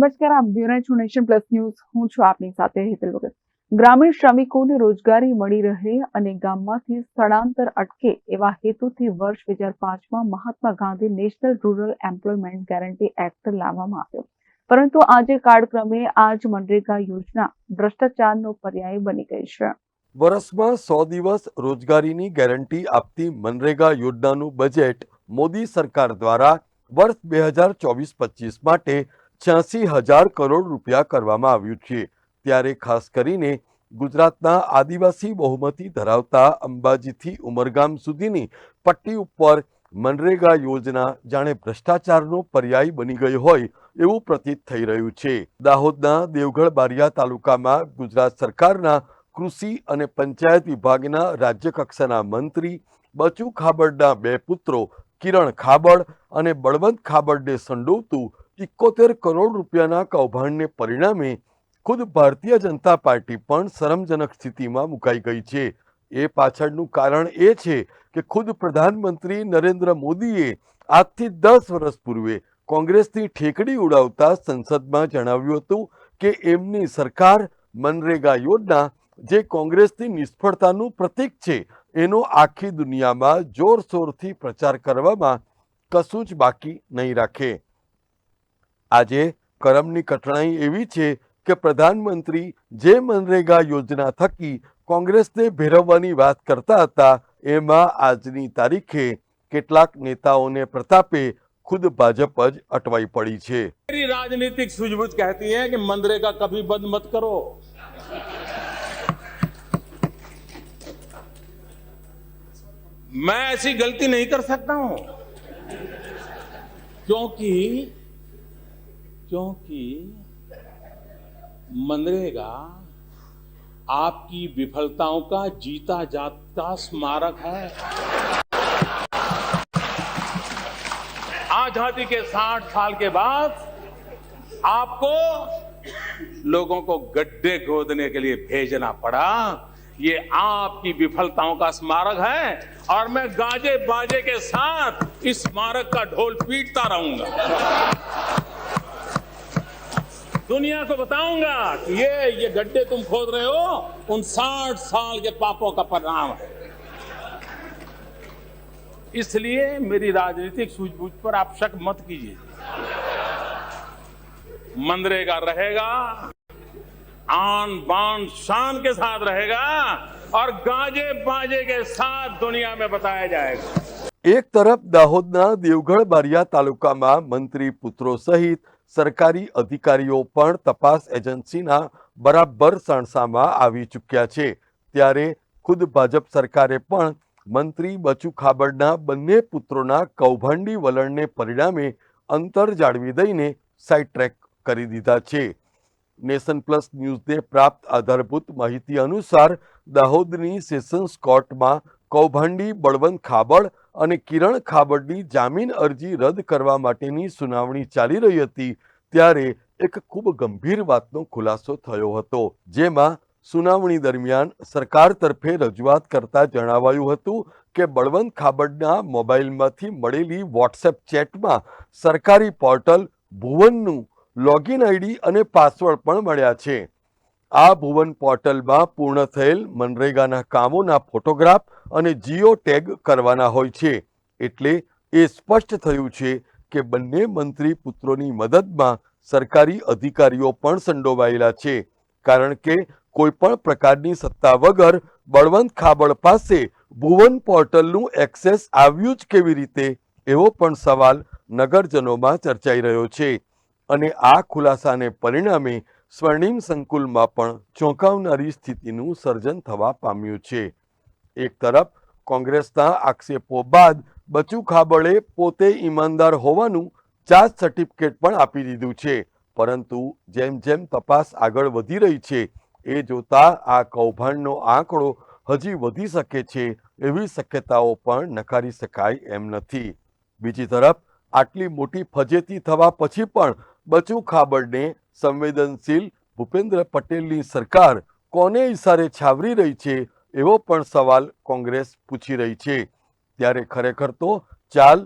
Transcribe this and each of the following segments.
નમસ્કાર, આપ જોઈ રહ્યા છો નેશન પ્લસ ન્યૂઝ. હું છું આપની સાથે હેતલ વગર. ગ્રામીણ શ્રમિકોને રોજગારી મળી રહે અને ગામમાંથી સ્થળાંતર અટકે એવા હેતુથી વર્ષ બે હજાર પાંચમાં Mahatma Gandhi National Rural Employment Guarantee Act લાવવામાં આવ્યો. પરંતુ આજે કાળક્રમે આ મનરેગા યોજના ભ્રષ્ટાચારનો પર્યાય બની ગઈ છે. વર્ષમાં સો દિવસ રોજગારીની ગેરંટી આપતી મનરેગા યોજનાનું બજેટ મોદી સરકાર દ્વારા વર્ષ બે હજાર ચોવીસ પચીસ માટે છ્યાસી હજાર કરોડ રૂપિયા કરવામાં આવ્યું છે. ત્યારે ખાસ કરીને ગુજરાતના આદિવાસી બહુમતી ધરાવતા અંબાજીથી ઉમરગામ સુધીની પટ્ટી ઉપર મનરેગા યોજના જાણે ભ્રષ્ટાચારનો પર્યાય બની ગઈ હોય એવું પ્રતીત થઈ રહ્યું છે. દાહોદના દેવગઢ બારિયા તાલુકામાં ગુજરાત સરકારના કૃષિ અને પંચાયત વિભાગના રાજ્ય કક્ષાના મંત્રી બચુ ખાબડના બે પુત્રો કિરણ ખાબડ અને બળવંત ખાબડને સંડોવતું ઇકોતેર કરોડ રૂપિયાના કૌભાંડને પરિણામે ખુદ ભારતીય જનતા પાર્ટી પણ શરમજનક સ્થિતિમાં મુકાઈ ગઈ છે. એ પાછળનું કારણ એ છે કે ખુદ પ્રધાનમંત્રી નરેન્દ્ર મોદીએ આજથી દસ વર્ષ પૂર્વે કોંગ્રેસની ઠેકડી ઉડાવતા સંસદમાં જણાવ્યું હતું કે એમની સરકાર મનરેગા યોજના, જે કોંગ્રેસની નિષ્ફળતાનું પ્રતીક છે, એનો આખી દુનિયામાં જોરશોરથી પ્રચાર કરવામાં કશું જ બાકી નહીં રાખે. આજે કરમની કઠણાઈ એવી છે કે પ્રધાનમંત્રી જે મનરેગા યોજના થકી કોંગ્રેસને ભેરવવાની વાત કરતા હતા એમાં આજની તારીખે કેટલાક નેતાઓને પ્રતાપે ખુદ ભાજપ જ અટવાઈ પડી છે मेरी राजनीतिक सूझबूझ कहती है कि मनरेगा कभी बंद मत करो मैं ऐसी गलती नहीं कर सकता हूं क्योंकि क्योंकि मनरेगा आपकी विफलताओं का जीता जाता स्मारक है। आज़ादी के 60 साल के बाद आपको लोगों को गड्ढे खोदने के लिए भेजना पड़ा। ये आपकी विफलताओं का स्मारक है और मैं गाजे बाजे के साथ इस स्मारक का ढोल पीटता रहूँगा। दुनिया को बताऊंगा कि ये ये गड्ढे तुम खोद रहे हो उन 60 साल के पापों का परिणाम है इसलिए मेरी राजनीतिक सूझबूझ पर आप शक मत कीजिए मनरेगा रहेगा आन बान शान के साथ रहेगा और गाजे बाजे के साथ दुनिया में बताया जाएगा એક તરફ દાહોદના દેવગઢ બારિયા તાલુકામાં મંત્રી પુત્રો સહિત સરકારી અધિકારીઓ પણ તપાસ એજન્સીના બરાબર સણસામાં આવી ચૂક્યા છે. ત્યારે ખુદ ભાજપ સરકારે પણ મંત્રી બચુ ખાબડના બંને પુત્રોના કૌભાંડી વલણને પરિણામે અંતર જાળવી દઈને સાઇડ ટ્રેક કરી દીધા છે. નેશન પ્લસ ન્યૂઝને પ્રાપ્ત આધારભૂત માહિતી અનુસાર દાહોદની સેશન્સ કોર્ટમાં કૌભાંડી, બળવંત ખાબડ અને કિરણ ખાબડની જામીન અરજી રદ કરવા માટેની સુનાવણી ચાલી રહી હતી, ત્યારે એક ખૂબ ગંભીર વાતનો ખુલાસો થયો હતો, જેમાં સુનાવણી દરમિયાન સરકાર તરફે રજૂઆત કરતા જણાવાયું હતું કે બળવંત ખાબડના મોબાઈલમાંથી મળેલી વોટ્સએપ ચેટમાં સરકારી પોર્ટલ ભુવનનું લોગિન આઈડી અને પાસવર્ડ પણ મળ્યા છે. આ ભુવન પોર્ટલમાં પૂર્ણ થયેલ મનરેગાના કામોના ફોટોગ્રાફ અને જીઓ ટેગ કરવાના હોય છે. એટલે એ સ્પષ્ટ થયું છે કે બંને મંત્રી પુત્રોની મદદમાં સરકારી અધિકારીઓ પણ સંડોવાયેલા છે. કારણ કે કોઈ પણ પ્રકારની સત્તા વગર બળવંત ખાબડ પાસે ભુવન પોર્ટલનું એક્સેસ આવ્યું જ કેવી રીતે, એવો પણ સવાલ નગરજનોમાં ચર્ચાઈ રહ્યો છે. અને આ ખુલાસાને પરિણામે સ્વર્ણિમ સંકુલમાં પણ ચોંકાવનારી સ્થિતિનું સર્જન થવા પામ્યું છે. એક તરફ, કોંગ્રેસના આક્ષેપો બાદ બચુ ખાબળે પોતે ઈમાનદાર હોવાનું ચાર્જ સર્ટિફિકેટ પણ આપી દીધું છે. પરંતુ જેમ જેમ તપાસ આગળ વધી રહી છે, એ જોતા આ કૌભાંડનો આંકડો હજી વધી શકે છે એવી શક્યતાઓ પણ નકારી શકાય એમ નથી. બીજી તરફ, આટલી મોટી ફજેતી થવા પછી પણ બચુ ખાબડને સંવેદનશીલ ભૂપેન્દ્ર પટેલની સરકાર કોને ઇશારે છાવરી રહી છે એવો પણ સવાલ કોંગ્રેસ પૂછી રહી છે. ત્યારે ખરેખર તો ચાલ,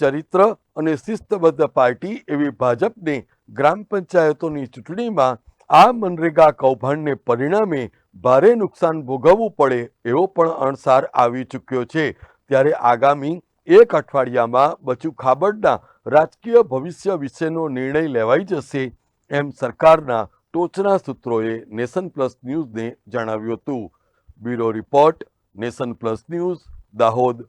ચરિત્ર અને શિસ્તબદ્ધ પાર્ટી એવી ભાજપને ગ્રામ પંચાયતોની ચૂંટણીમાં આ મનરેગા કૌભાંડને પરિણામે ભારે નુકસાન ભોગવવું પડે એવો પણ અણસાર આવી ચૂક્યો છે. ત્યારે આગામી એક અઠવાડિયામાં બચુ ખાબડના રાજકીય ભવિષ્ય વિશેનો નિર્ણય લેવાઈ જશે. એમ સરકારના ટોચના સૂત્રોએ નેશન પ્લસ ન્યૂઝને જણાવ્યું હતું. Bureau report, Nation Plus News, Dahod.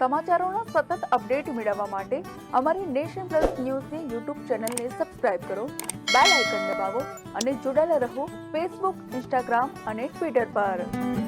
સમાચારોના સતત અપડેટ મેળવવા માટે અમારી નેશન પ્લસ ન્યૂઝની યુટ્યુબ ચેનલને સબસ્ક્રાઇબ કરો, બેલ આઇકન દબાવો અને જોડાયેલા રહો ફેસબુક, ઇન્સ્ટાગ્રામ અને ટ્વિટર પર.